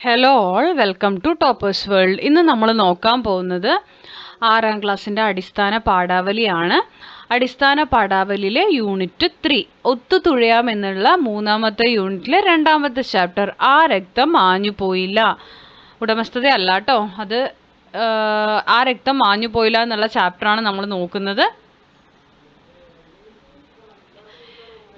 Hello all welcome to toppers world ഇന്ന് നമ്മൾ നോക്കാൻ പോകുന്നത് ആറാം ക്ലാസ്സിന്റെ അടിസ്ഥാന പാഠാവലിയാണ്. അടിസ്ഥാന പാഠാവലിയിലെ യൂണിറ്റ് ത്രീ ഒത്തുതുഴയാം എന്നുള്ള മൂന്നാമത്തെ യൂണിറ്റിലെ രണ്ടാമത്തെ ചാപ്റ്റർ ആ രക്തം മാഞ്ഞു പോയില്ല. ഉടമസ്ഥത അല്ലാട്ടോ അത് ആ രക്തം മാഞ്ഞു പോയില്ല എന്നുള്ള ചാപ്റ്ററാണ് നമ്മൾ നോക്കുന്നത്.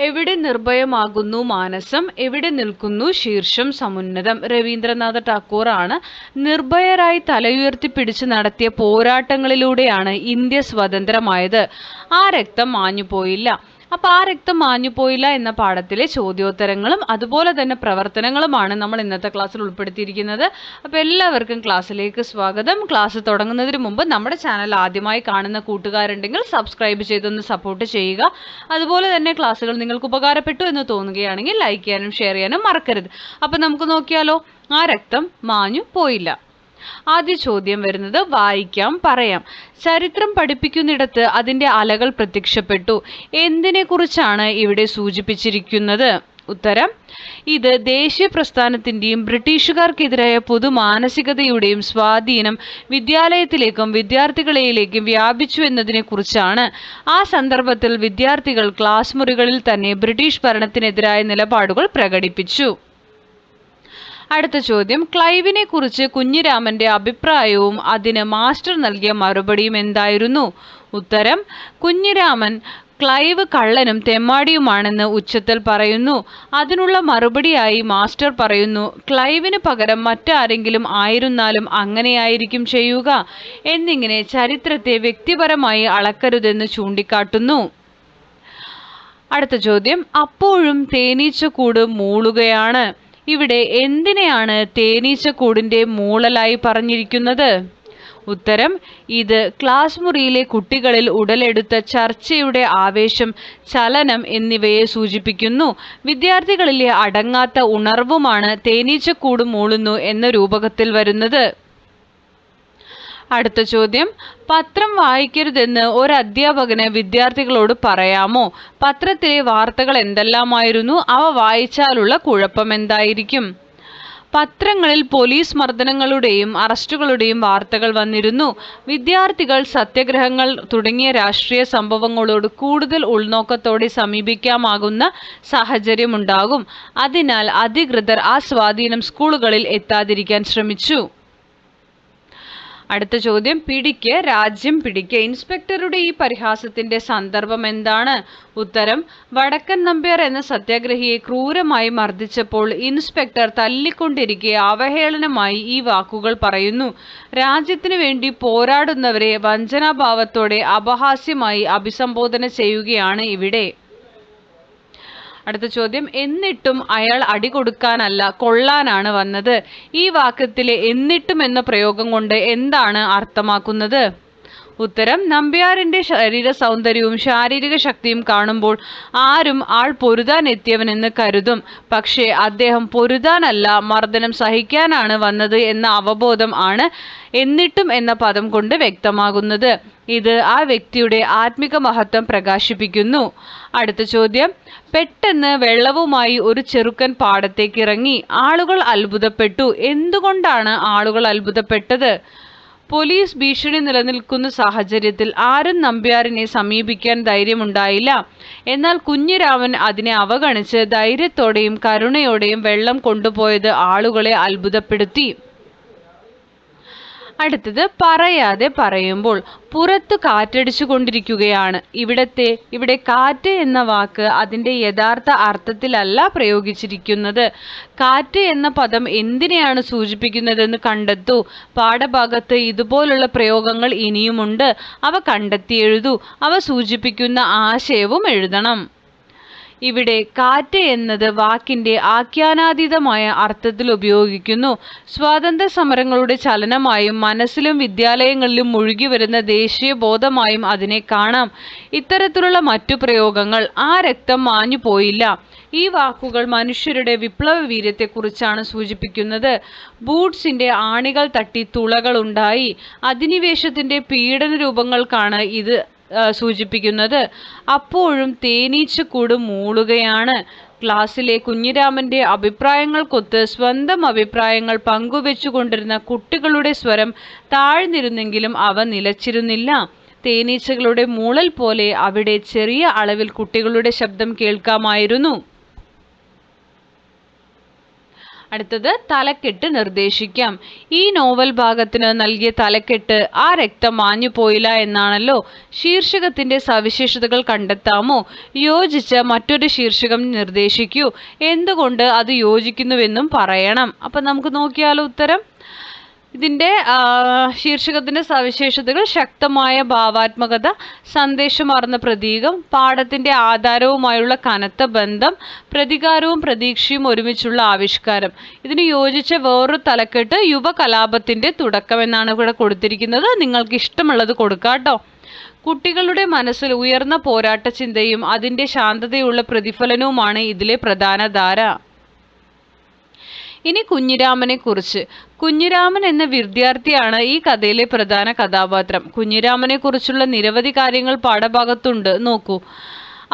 എവിടെ നിർഭയമാകുന്നു മാനസം എവിടെ നിൽക്കുന്നു ശീർഷം സമുന്നതം. രവീന്ദ്രനാഥ ടാക്കൂർ ആണ് നിർഭയരായി തലയുയർത്തി പിടിച്ച് നടത്തിയ പോരാട്ടങ്ങളിലൂടെയാണ് ഇന്ത്യ സ്വതന്ത്രമായത്. ആ രക്തം മാഞ്ഞുപോയില്ല. അപ്പൊ ആ രക്തം മാഞ്ഞു പോയില്ല എന്ന പാഠത്തിലെ ചോദ്യോത്തരങ്ങളും അതുപോലെ തന്നെ പ്രവർത്തനങ്ങളുമാണ് നമ്മൾ ഇന്നത്തെ ക്ലാസ്സിൽ ഉൾപ്പെടുത്തിയിരിക്കുന്നത്. അപ്പോൾ എല്ലാവർക്കും ക്ലാസ്സിലേക്ക് സ്വാഗതം. ക്ലാസ് തുടങ്ങുന്നതിന് മുമ്പ് നമ്മുടെ ചാനൽ ആദ്യമായി കാണുന്ന കൂട്ടുകാരുണ്ടെങ്കിൽ സബ്സ്ക്രൈബ് ചെയ്തൊന്ന് സപ്പോർട്ട് ചെയ്യുക. അതുപോലെ തന്നെ ക്ലാസ്സുകൾ നിങ്ങൾക്ക് ഉപകാരപ്പെട്ടു എന്ന് തോന്നുകയാണെങ്കിൽ ലൈക്ക് ചെയ്യാനും ഷെയർ ചെയ്യാനും മറക്കരുത്. അപ്പോൾ നമുക്ക് നോക്കിയാലോ ആ രക്തം മാഞ്ഞു പോയില്ല. ആദ്യ ചോദ്യം വരുന്നത് വായിക്കാം പറയാം. ചരിത്രം പഠിപ്പിക്കുന്നിടത്ത് അതിന്റെ അലകൾ പ്രത്യക്ഷപ്പെട്ടു. എന്തിനെക്കുറിച്ചാണ് ഇവിടെ സൂചിപ്പിച്ചിരിക്കുന്നത്? ഉത്തരം ഇത് ദേശീയ പ്രസ്ഥാനത്തിന്റെയും ബ്രിട്ടീഷുകാർക്കെതിരായ പൊതു മാനസികതയുടെയും സ്വാധീനം വിദ്യാലയത്തിലേക്കും വിദ്യാർത്ഥികളിലേക്കും വ്യാപിച്ചു എന്നതിനെ കുറിച്ചാണ് ആ സന്ദർഭത്തിൽ വിദ്യാർത്ഥികൾ ക്ലാസ് മുറികളിൽ തന്നെ ബ്രിട്ടീഷ് ഭരണത്തിനെതിരായ നിലപാടുകൾ പ്രകടിപ്പിച്ചു. അടുത്ത ചോദ്യം. ക്ലൈവിനെ കുറിച്ച് കുഞ്ഞിരാമന്റെ അഭിപ്രായവും അതിന് മാസ്റ്റർ നൽകിയ മറുപടിയും എന്തായിരുന്നു? ഉത്തരം കുഞ്ഞിരാമൻ ക്ലൈവ് കള്ളനും തെമ്മാടിയുമാണെന്ന് ഉച്ചത്തിൽ പറയുന്നു. അതിനുള്ള മറുപടിയായി മാസ്റ്റർ പറയുന്നു ക്ലൈവിന് പകരം മറ്റാരെങ്കിലും ആയിരുന്നാലും അങ്ങനെയായിരിക്കും ചെയ്യുക. എന്നിങ്ങനെ ചരിത്രത്തെ വ്യക്തിപരമായി അളക്കരുതെന്ന് ചൂണ്ടിക്കാട്ടുന്നു. അടുത്ത ചോദ്യം അപ്പോഴും തേനീച്ചക്കൂട് മൂളുകയാണ്. ഇവിടെ എന്തിനെയാണ് തേനീച്ചക്കൂടിന്റെ മൂളലായി പറഞ്ഞിരിക്കുന്നത്? ഉത്തരം ഇത് ക്ലാസ് മുറിയിലെ കുട്ടികളിൽ ഉടലെടുത്ത ചർച്ചയുടെ ആവേശം ചലനം എന്നിവയെ സൂചിപ്പിക്കുന്നു. വിദ്യാർത്ഥികളിലെ അടങ്ങാത്ത ഉണർവുമാണ് തേനീച്ചക്കൂട് മൂളുന്നു എന്ന രൂപകത്തിൽ വരുന്നത്. അടുത്ത ചോദ്യം. പത്രം വായിക്കരുതെന്ന് ഒരു അധ്യാപകന് വിദ്യാർത്ഥികളോട് പറയാമോ? പത്രത്തിലെ വാർത്തകൾ എന്തെല്ലാമായിരുന്നു? അവ വായിച്ചാലുള്ള കുഴപ്പം എന്തായിരിക്കും? പത്രങ്ങളിൽ പോലീസ് മർദ്ദനങ്ങളുടെയും അറസ്റ്റുകളുടെയും വാർത്തകൾ വന്നിരുന്നു. വിദ്യാർത്ഥികൾ സത്യഗ്രഹങ്ങൾ തുടങ്ങിയ രാഷ്ട്രീയ സംഭവങ്ങളോട് കൂടുതൽ ഉൾനോക്കത്തോടെ സമീപിക്കാമാകുന്ന സാഹചര്യമുണ്ടാകും. അതിനാൽ അധികൃതർ ആ സ്വാധീനം സ്കൂളുകളിൽ എത്താതിരിക്കാൻ ശ്രമിച്ചു. അടുത്ത ചോദ്യം പിടിക്ക് രാജ്യം പിടിക്ക്. ഇൻസ്പെക്ടറുടെ ഈ പരിഹാസത്തിന്റെ സന്ദർഭം എന്താണ്? ഉത്തരം വടക്കൻ നമ്പ്യാർ എന്ന സത്യാഗ്രഹിയെ ക്രൂരമായി മർദ്ദിച്ചപ്പോൾ ഇൻസ്പെക്ടർ തല്ലിക്കൊണ്ടിരിക്കെ അവഹേളനമായി ഈ വാക്കുകൾ പറയുന്നു. രാജ്യത്തിനു വേണ്ടി പോരാടുന്നവരെ വഞ്ചനാഭാവത്തോടെ അപഹാസ്യമായി അഭിസംബോധന ചെയ്യുകയാണ് ഇവിടെ. അടുത്ത ചോദ്യം എന്നിട്ടും അയാൾ അടി കൊടുക്കാനല്ല കൊള്ളാനാണ് വന്നത്. ഈ വാക്യത്തിലെ എന്നിട്ടും എന്ന പ്രയോഗം കൊണ്ട് എന്താണ് അർത്ഥമാക്കുന്നത്? ഉത്തരം നമ്പ്യാറിന്റെ ശരീര സൗന്ദര്യവും ശാരീരിക ശക്തിയും കാണുമ്പോൾ ആരും ആൾ പൊരുതാൻ എത്തിയവനെന്ന് കരുതും. പക്ഷേ അദ്ദേഹം പൊരുതാനല്ല മർദ്ദനം സഹിക്കാനാണ് വന്നത് എന്ന അവബോധം ആണ് എന്നിട്ടും എന്ന പദം കൊണ്ട് വ്യക്തമാകുന്നത്. ഇത് ആ വ്യക്തിയുടെ ആത്മിക മഹത്വം പ്രകാശിപ്പിക്കുന്നു. അടുത്ത ചോദ്യം. പെട്ടെന്ന് വെള്ളവുമായി ഒരു ചെറുക്കൻ പാടത്തേക്ക് ഇറങ്ങി ആളുകൾ അത്ഭുതപ്പെട്ടു. എന്തുകൊണ്ടാണ് ആളുകൾ അത്ഭുതപ്പെട്ടത്? പോലീസ് ഭീഷണി നിലനിൽക്കുന്ന സാഹചര്യത്തിൽ ആരും നമ്പ്യാറിനെ സമീപിക്കാൻ ധൈര്യമുണ്ടായില്ല. എന്നാൽ കുഞ്ഞിരാമൻ അതിനെ അവഗണിച്ച് ധൈര്യത്തോടെയും കരുണയോടെയും വെള്ളം കൊണ്ടുപോയത് ആളുകളെ അത്ഭുതപ്പെടുത്തി. അടുത്തത് പറയാതെ പറയുമ്പോൾ പുറത്തു കാറ്റടിച്ചു കൊണ്ടിരിക്കുകയാണ്. ഇവിടത്തെ ഇവിടെ കാറ്റ് എന്ന വാക്ക് അതിന്റെ യഥാർത്ഥ അർത്ഥത്തിലല്ല പ്രയോഗിച്ചിരിക്കുന്നത്. കാറ്റ് എന്ന പദം എന്തിനെയാണ് സൂചിപ്പിക്കുന്നതെന്ന് കണ്ടെത്തൂ. പാഠഭാഗത്ത് ഇതുപോലുള്ള പ്രയോഗങ്ങൾ ഇനിയുമുണ്ട്. അവ കണ്ടെത്തി എഴുതൂ അവ സൂചിപ്പിക്കുന്ന ആശയവും എഴുതണം. ഇവിടെ കാറ്റ് എന്നത് വാക്കിന്റെ ആഖ്യാനാതീതമായ അർത്ഥത്തിൽ ഉപയോഗിക്കുന്നു. സ്വാതന്ത്ര്യ സമരങ്ങളുടെ ചലനമായും മനസ്സിലും വിദ്യാലയങ്ങളിലും മുഴുകി വരുന്ന ദേശീയ ബോധമായും അതിനെ കാണാം. ഇത്തരത്തിലുള്ള മറ്റു പ്രയോഗങ്ങൾ ആ രക്തം മാഞ്ഞു പോയില്ല. ഈ വാക്കുകൾ മനുഷ്യരുടെ വിപ്ലവ വീര്യത്തെക്കുറിച്ചാണ് സൂചിപ്പിക്കുന്നത്. ബൂട്ട്സിന്റെ ആണികൾ തട്ടി തുളകൾ ഉണ്ടായി. അധിനിവേശത്തിന്റെ പീഡന രൂപങ്ങൾക്കാണ് ഇത് സൂചിപ്പിക്കുന്നത്. അപ്പോഴും തേനീച്ചക്കൂട് മൂളുകയാണ്. ക്ലാസ്സിലെ കുഞ്ഞിരാമന്റെ അഭിപ്രായങ്ങൾക്കൊത്ത് സ്വന്തം അഭിപ്രായങ്ങൾ പങ്കുവെച്ചുകൊണ്ടിരുന്ന കുട്ടികളുടെ സ്വരം താഴ്ന്നിരുന്നെങ്കിലും അവ നിലച്ചിരുന്നില്ല. തേനീച്ചകളുടെ മൂളൽ പോലെ അവിടെ ചെറിയ അളവിൽ കുട്ടികളുടെ ശബ്ദം കേൾക്കാമായിരുന്നു. അടുത്തത് തലക്കെട്ട് നിർദ്ദേശിക്കാം. ഈ നോവൽ ഭാഗത്തിന് നൽകിയ തലക്കെട്ട് ആ രക്തം മാഞ്ഞു പോയില്ല എന്നാണല്ലോ ശീർഷകത്തിന്റെ സവിശേഷതകൾ കണ്ടെത്താമോ? യോജിച്ച മറ്റൊരു ശീർഷകം നിർദ്ദേശിക്കൂ. എന്തുകൊണ്ട് അത് യോജിക്കുന്നുവെന്നും പറയണം. അപ്പൊ നമുക്ക് നോക്കിയാലോ ഉത്തരം? ഇതിന്റെ ശീർഷകത്തിന്റെ സവിശേഷതകൾ ശക്തമായ ഭാവാത്മകത സന്ദേശമാർന്ന പ്രതീകം പാഠത്തിന്റെ ആധാരവുമായുള്ള കനത്ത ബന്ധം പ്രതികാരവും പ്രതീക്ഷയും ഒരുമിച്ചുള്ള ആവിഷ്കാരം. ഇതിന് യോജിച്ച വേറൊരു തലക്കെട്ട് യുവ കലാപത്തിന്റെ തുടക്കം എന്നാണ് ഇവിടെ കൊടുത്തിരിക്കുന്നത്. നിങ്ങൾക്ക് ഇഷ്ടമുള്ളത് കൊടുക്കാട്ടോ കുട്ടികളുടെ മനസ്സിൽ ഉയർന്ന പോരാട്ട ചിന്തയും അതിന്റെ ശാന്തതയുള്ള പ്രതിഫലനവുമാണ് ഇതിലെ പ്രധാന ധാര. ഇനി കുഞ്ഞിരാമനെ കുറിച്ച്. കുഞ്ഞിരാമൻ എന്ന വിദ്യാർത്ഥിയാണ് ഈ കഥയിലെ പ്രധാന കഥാപാത്രം. കുഞ്ഞിരാമനെ കുറിച്ചുള്ള നിരവധി കാര്യങ്ങൾ പാഠഭാഗത്തുണ്ട്. നോക്കൂ.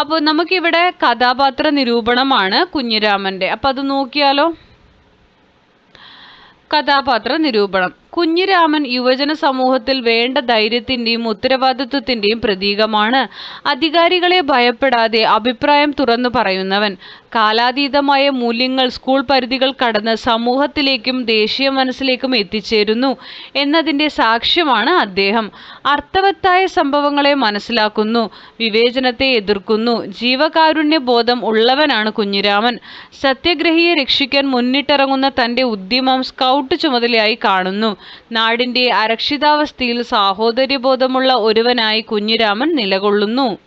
അപ്പോൾ നമുക്കിവിടെ കഥാപാത്ര നിരൂപണമാണ് കുഞ്ഞിരാമന്റെ അപ്പോൾ അത് നോക്കിയാലോ? കഥാപാത്ര നിരൂപണം. കുഞ്ഞിരാമൻ യുവജന സമൂഹത്തിൽ വേണ്ട ധൈര്യത്തിന്റെയും ഉത്തരവാദിത്വത്തിന്റെയും പ്രതീകമാണ്. അധികാരികളെ ഭയപ്പെടാതെ അഭിപ്രായം തുറന്നു പറയുന്നവൻ. കാലാതീതമായ മൂല്യങ്ങൾ സ്കൂൾ പരിധികൾ കടന്ന് സമൂഹത്തിലേക്കും ദേശീയ മനസ്സിലേക്കും എത്തിച്ചേരുന്നു എന്നതിന്റെ സാക്ഷ്യമാണ് അദ്ദേഹം. അർത്ഥവത്തായ സംഭവങ്ങളെ മനസ്സിലാക്കുന്നു വിവേചനത്തെ എതിർക്കുന്നു ജീവകാരുണ്യ ബോധം ഉള്ളവനാണ് കുഞ്ഞിരാമൻ. സത്യഗ്രഹിയെ രക്ഷിക്കാൻ മുന്നിട്ടിറങ്ങുന്ന തന്റെ ഉദ്യമം സ്കൗട്ട് ചുമതലയായി കാണുന്നു. നാടിന്റെ അരക്ഷിതാവസ്ഥയിൽ സാഹോദര്യബോധമുള്ള ഒരുവനായി കുഞ്ഞിരാമൻ നിലകൊള്ളുന്നു.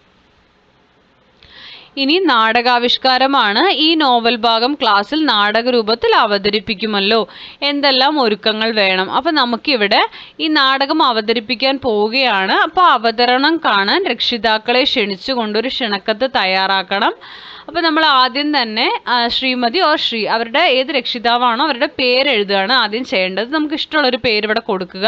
ഇനി നാടകാവിഷ്കാരമാണ്. ഈ നോവൽ ഭാഗം ക്ലാസ്സിൽ നാടക രൂപത്തിൽ അവതരിപ്പിക്കുമല്ലോ. എന്തെല്ലാം ഒരുക്കങ്ങൾ വേണം? അപ്പം നമുക്കിവിടെ ഈ നാടകം അവതരിപ്പിക്കാൻ പോവുകയാണ്. അപ്പോൾ അവതരണം കാണാൻ രക്ഷിതാക്കളെ ക്ഷണിച്ചുകൊണ്ടൊരു ക്ഷണക്കത്ത് തയ്യാറാക്കണം. അപ്പോൾ നമ്മൾ ആദ്യം തന്നെ ശ്രീമതി ഓർ ശ്രീ അവരുടെ ഏത് രക്ഷിതാവാണോ അവരുടെ പേര് എഴുതുകയാണ് ആദ്യം ചെയ്യേണ്ടത്. നമുക്ക് ഇഷ്ടമുള്ള ഒരു പേര് ഇവിടെ കൊടുക്കുക.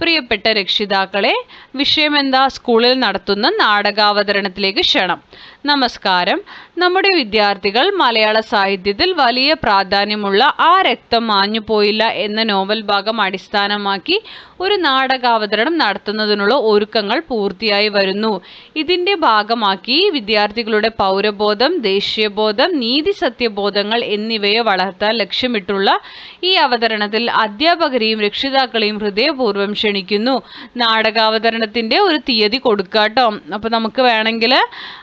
പ്രിയപ്പെട്ട രക്ഷിതാക്കളെ വിഷയം എന്താ? സ്കൂളിൽ നടത്തുന്ന നാടകാവതരണത്തിലേക്ക് ക്ഷണം. നമസ്കാരം. നമ്മുടെ വിദ്യാർത്ഥികൾ മലയാള സാഹിത്യത്തിൽ വലിയ പ്രാധാന്യമുള്ള ആ രക്തം മാഞ്ഞു പോയില്ല എന്ന നോവൽ ഭാഗം അടിസ്ഥാനമാക്കി ഒരു നാടകാവതരണം നടത്തുന്നതിനുള്ള ഒരുക്കങ്ങൾ പൂർത്തിയായി വരുന്നു. ഇതിന്റെ ഭാഗമാക്കി വിദ്യാർത്ഥികളുടെ പൗരബോധം ദേശീയബോധം നീതി സത്യബോധങ്ങൾ എന്നിവയെ വളർത്താൻ ലക്ഷ്യമിട്ടുള്ള ഈ അവതരണത്തിൽ അധ്യാപകരെയും രക്ഷിതാക്കളെയും ഹൃദയപൂർവം ക്ഷണിക്കുന്നു. നാടകാവതരണത്തിന്റെ ഒരു തീയതി കൊടുക്കാട്ടോ. അപ്പോൾ നമുക്ക് വേണമെങ്കിൽ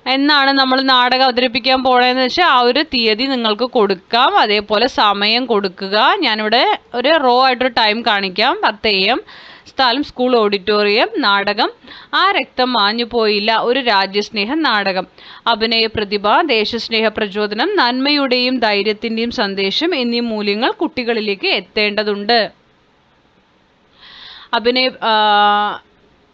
എന്നാണ് നമ്മൾ നാടകം അവതരിപ്പിക്കാൻ പോണതെന്ന് വെച്ചാൽ ആ ഒരു തീയതി നിങ്ങൾക്ക് കൊടുക്കാം. അതേപോലെ സമയം കൊടുക്കുക. ഞാനിവിടെ ഒരു റോ ആയിട്ടൊരു ടൈം കാണിക്കാം. പത്ത് എ എം. സ്ഥലം സ്കൂൾ ഓഡിറ്റോറിയം നാടകം. ആ രക്തം മാഞ്ഞു പോയില്ല ഒരു രാജ്യസ്നേഹ നാടകം. അഭിനയ പ്രതിഭ ദേശസ്നേഹ പ്രചോദനം നന്മയുടെയും ധൈര്യത്തിന്റെയും സന്ദേശം എന്നീ മൂല്യങ്ങൾ കുട്ടികളിലേക്ക് എത്തേണ്ടതുണ്ട്. അഭിനയ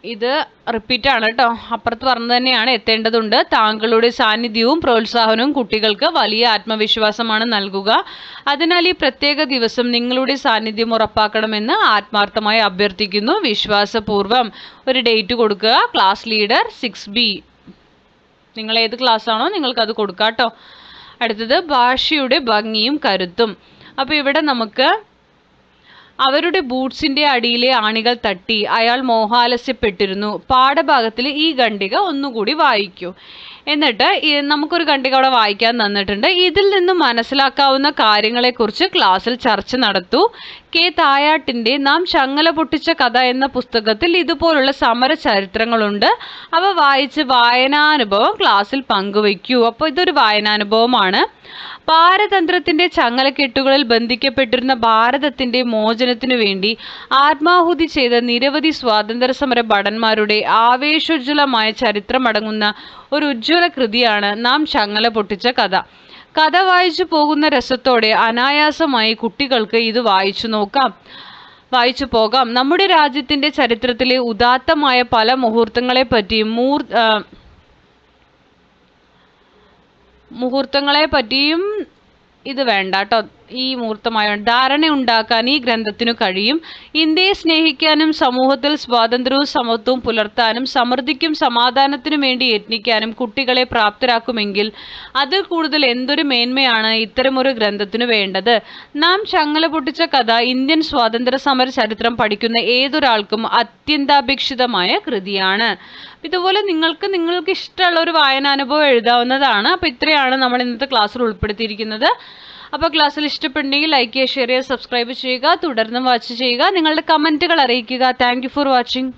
ഇത് റിപ്പീറ്റ് ആണ് കേട്ടോ. അപ്പുറത്ത് പറഞ്ഞു തന്നെയാണ്. എത്തേണ്ടതുണ്ട്. താങ്കളുടെ സാന്നിധ്യവും പ്രോത്സാഹനവും കുട്ടികൾക്ക് വലിയ ആത്മവിശ്വാസമാണ് നൽകുക. അതിനാൽ ഈ പ്രത്യേക ദിവസം നിങ്ങളുടെ സാന്നിധ്യം ഉറപ്പാക്കണമെന്ന് ആത്മാർത്ഥമായി അഭ്യർത്ഥിക്കുന്നു. വിശ്വാസപൂർവം ഒരു ഡേറ്റ് കൊടുക്കുക. ക്ലാസ് ലീഡർ സിക്സ് ബി നിങ്ങൾ ഏത് ക്ലാസ്സാണോ നിങ്ങൾക്കത് കൊടുക്കാം കേട്ടോ. അടുത്തത് ഭാഷയുടെ ഭംഗിയും കരുത്തും. അപ്പോൾ ഇവിടെ നമുക്ക് അവരുടെ ബൂട്ട്സിന്റെ അടിയിലെ ആണികൾ തട്ടി അയാൾ മോഹാലസ്യപ്പെട്ടിരുന്നു. പാഠഭാഗത്തിൽ ഈ ഖണ്ഡിക ഒന്നുകൂടി വായിക്കൂ. എന്നിട്ട് നമുക്കൊരു ഖണ്ഡിക അവിടെ വായിക്കാൻ തന്നിട്ടുണ്ട്. ഇതിൽ നിന്ന് മനസ്സിലാക്കാവുന്ന കാര്യങ്ങളെക്കുറിച്ച് ക്ലാസ്സിൽ ചർച്ച നടത്തൂ. കെ തായാട്ടിന്റെ നാം ചങ്ങല പൊട്ടിച്ച കഥ എന്ന പുസ്തകത്തിൽ ഇതുപോലുള്ള സമര ചരിത്രങ്ങളുണ്ട് അവ വായിച്ച് വായനാനുഭവം ക്ലാസ്സിൽ പങ്കുവയ്ക്കൂ. അപ്പോൾ ഇതൊരു വായനാനുഭവമാണ്. പാരതന്ത്രത്തിന്റെ ചങ്ങലക്കെട്ടുകളിൽ ബന്ധിക്കപ്പെട്ടിരുന്ന ഭാരതത്തിന്റെ മോചനത്തിനു വേണ്ടി ആത്മാഹുതി ചെയ്ത നിരവധി സ്വാതന്ത്ര്യ സമര ഭടന്മാരുടെ ആവേശോജ്വലമായ ചരിത്രമടങ്ങുന്ന ഒരു ഉജ്ജ്വല കൃതിയാണ് നാം ചങ്ങല പൊട്ടിച്ച കഥ. കഥ വായിച്ചു പോകുന്ന രസത്തോടെ അനായാസമായി കുട്ടികൾക്ക് ഇത് വായിച്ചു നോക്കാം. വായിച്ചു പോകാം. നമ്മുടെ രാജ്യത്തിന്റെ ചരിത്രത്തിലെ ഉദാത്തമായ പല മുഹൂർത്തങ്ങളെ പറ്റിയും മൂർ മുഹൂർത്തങ്ങളെ പറ്റിയും ഇത് വേണ്ട കേട്ടോ ഈ മൂർത്തമായ ധാരണ ഉണ്ടാക്കാൻ ഈ ഗ്രന്ഥത്തിനു കഴിയും. ഇന്ത്യയെ സ്നേഹിക്കാനും സമൂഹത്തിൽ സ്വാതന്ത്ര്യവും സമത്വവും പുലർത്താനും സമൃദ്ധിക്കും സമാധാനത്തിനും വേണ്ടി യത്നിക്കാനും കുട്ടികളെ പ്രാപ്തരാക്കുമെങ്കിൽ അതിൽ കൂടുതൽ എന്തൊരു മേന്മയാണ് ഇത്തരമൊരു ഗ്രന്ഥത്തിനു വേണ്ടത്? നാം ചങ്ങല പൊട്ടിച്ച കഥ ഇന്ത്യൻ സ്വാതന്ത്ര്യ സമര ചരിത്രം പഠിക്കുന്ന ഏതൊരാൾക്കും അത്യന്താപേക്ഷിതമായ കൃതിയാണ്. ഇതുപോലെ നിങ്ങൾക്ക് നിങ്ങൾക്ക് ഇഷ്ടമുള്ള ഒരു വായനാനുഭവം എഴുതാവുന്നതാണ്. അപ്പോൾ ഇത്രയാണ് നമ്മൾ ഇന്നത്തെ ക്ലാസ്സിൽ ഉൾപ്പെടുത്തിയിരിക്കുന്നത്. അപ്പോൾ ക്ലാസ്സിൽ ഇഷ്ടപ്പെടുന്നെങ്കിൽ ലൈക്ക് ചെയ്യുക ഷെയർ ചെയ്യുക സബ്സ്ക്രൈബ് ചെയ്യുക തുടർന്നും വാച്ച് ചെയ്യുക. നിങ്ങളുടെ കമന്റുകൾ അറിയിക്കുക. Thank for watching